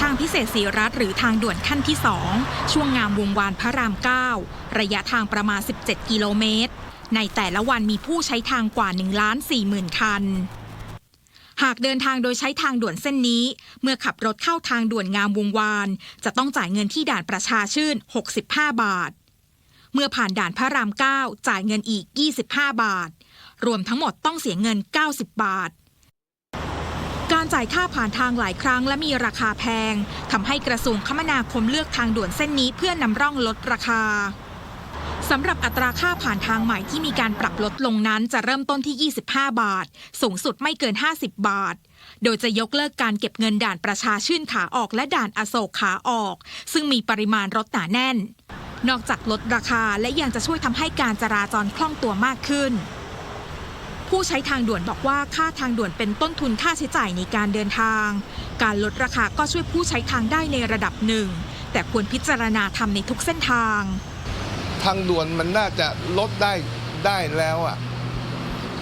ทางพิเศษสีรัฐหรือทางด่วนขั้นที่ 2 ช่วงงามวงวานพระราม 9 ระยะทางประมาณ 17 กิโลเมตร ในแต่ละวันมีผู้ใช้ทางกว่า1ล้าน4หมื่นคัน หากเดินทางโดยใช้ทางด่วนเส้นนี้ เมื่อขับรถเข้าทางด่วนงามวงวาน จะต้องจ่ายเงินที่ด่านประชาชื่น 65 บาท เมื่อผ่านด่านพระราม 9 จ่ายเงินอีก 25 บาท รวมทั้งหมดต้องเสียเงิน 90 บาท การจ่ายค่าผ่านทางหลายครั้งและมีราคาแพงทำให้กระทรวงคมนาคมเลือกทางด่วนเส้นนี้เพื่อนำร่องลดราคาสำหรับอัตราค่าผ่านทางใหม่ที่มีการปรับลดลงนั้นจะเริ่มต้นที่ 25 บาท สูงสุดไม่เกิน 50 บาท โดยจะยกเลิกการเก็บเงินด่านประชาชื่นขาออกและด่านอโศกขาออก ซึ่งมีปริมาณรถหนาแน่น นอกจากลดราคาและยังจะช่วยทำให้การจราจรคล่องตัวมากขึ้น ผู้ใช้ทางด่วนบอกว่าค่าทางด่วนเป็นต้นทุนค่าใช้จ่ายในการเดินทาง การลดราคาก็ช่วยผู้ใช้ทางได้ในระดับหนึ่ง แต่ควรพิจารณาทำในทุกเส้นทาง ทางด่วนมันน่าจะลดได้ได้แล้วอะ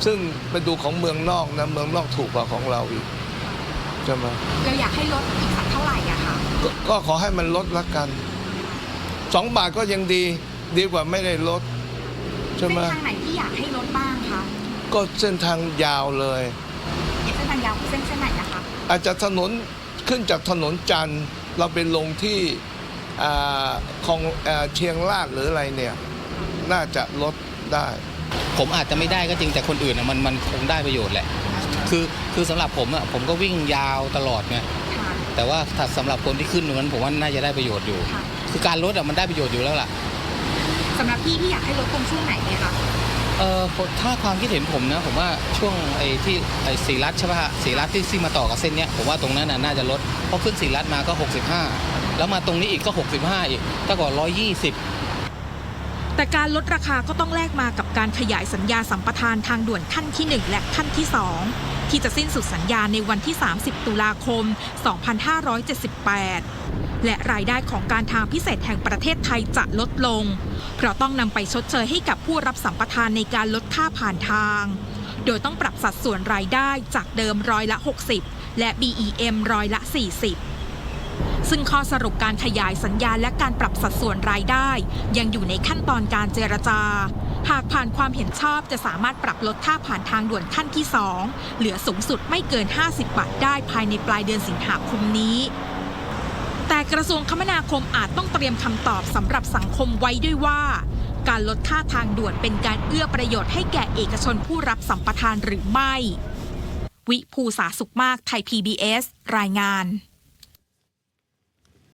ซึ่งไปดูของเมืองนอกนะเมืองนอกถูกกว่าของเราอีกใช่ไหมเราอยากให้ลดอีกสักเท่าไหร่อะคะก็ก็ขอให้มันลดละกันสองบาทก็ยังดีดีกว่าไม่ได้ลดใช่ไหมทางไหนที่อยากให้ลดบ้างคะ ก็เส้นทางยาวเลย เส้นทางยาวคือเส้นเส้นไหนนะคะ อาจจะถนนขึ้นจากถนนจันทร์เราไปลงที่อ่าของอ่าเชียงรากหรืออะไรเนี่ย น่าจะลดได้ ผมอาจจะไม่ได้ก็จริงแต่คนอื่นน่ะมันมันคงได้ประโยชน์แหละ คือคือสำหรับผมอะผมก็วิ่งยาวตลอดไงค่ะ แต่ว่าถ้าสำหรับคนที่ขึ้นตรงนั้นผมว่าน่าจะได้ประโยชน์อยู่ ค่ะคือการลดอะมันได้ประโยชน์อยู่แล้วล่ะ สำหรับพี่พี่อยากให้ลดตรงช่วงไหนไหมคะ เออถ้าความคิดเห็นผมนะผมว่าช่วงไอ้ที่ไอ้สีรัฐใช่ป่ะฮะสีรัฐที่ที่มาต่อกับเส้นเนี้ยผมว่าตรงนั้นน่ะน่าจะลดเพราะขึ้นสีรัฐมาก็ 65 แล้วมาตรงนี้อีกก็ 65 อีกถ้าก่อน120แต่การลดราคาก็ต้องแลกมากับการขยายสัญญาสัมปทานทางด่วนขั้นที่ 1 และขั้นที่ 2 ที่จะสิ้นสุดสัญญาในวันที่ 30 ตุลาคม 2578 และรายได้ของการทางพิเศษแห่งประเทศไทยจะลดลง เพราะต้องนำไปชดเชยให้กับผู้รับสัมปทานในการลดค่าผ่านทาง โดยต้องปรับสัดส่วนรายได้จากเดิมร้อยละ 60 และ BEM ร้อยละ 40ซึ่งข้อสรุปการขยายสัญญาและการปรับสัดส่วนรายได้ ยังอยู่ในขั้นตอนการเจรจา หากผ่านความเห็นชอบจะสามารถปรับลดค่าผ่านทางด่วนขั้นที่ 2 เหลือสูงสุดไม่เกิน 50 บาทได้ภายในปลายเดือนสิงหาคมนี้ กระทรวงคมนาคมอาจต้องเตรียมคำตอบสำหรับสังคมไว้ด้วยว่า การลดค่าทางด่วนเป็นการเอื้อประโยชน์ให้แก่เอกชนผู้รับสัมปทานหรือไม่ วิภูสาสุขมากไทย PBS รายงาน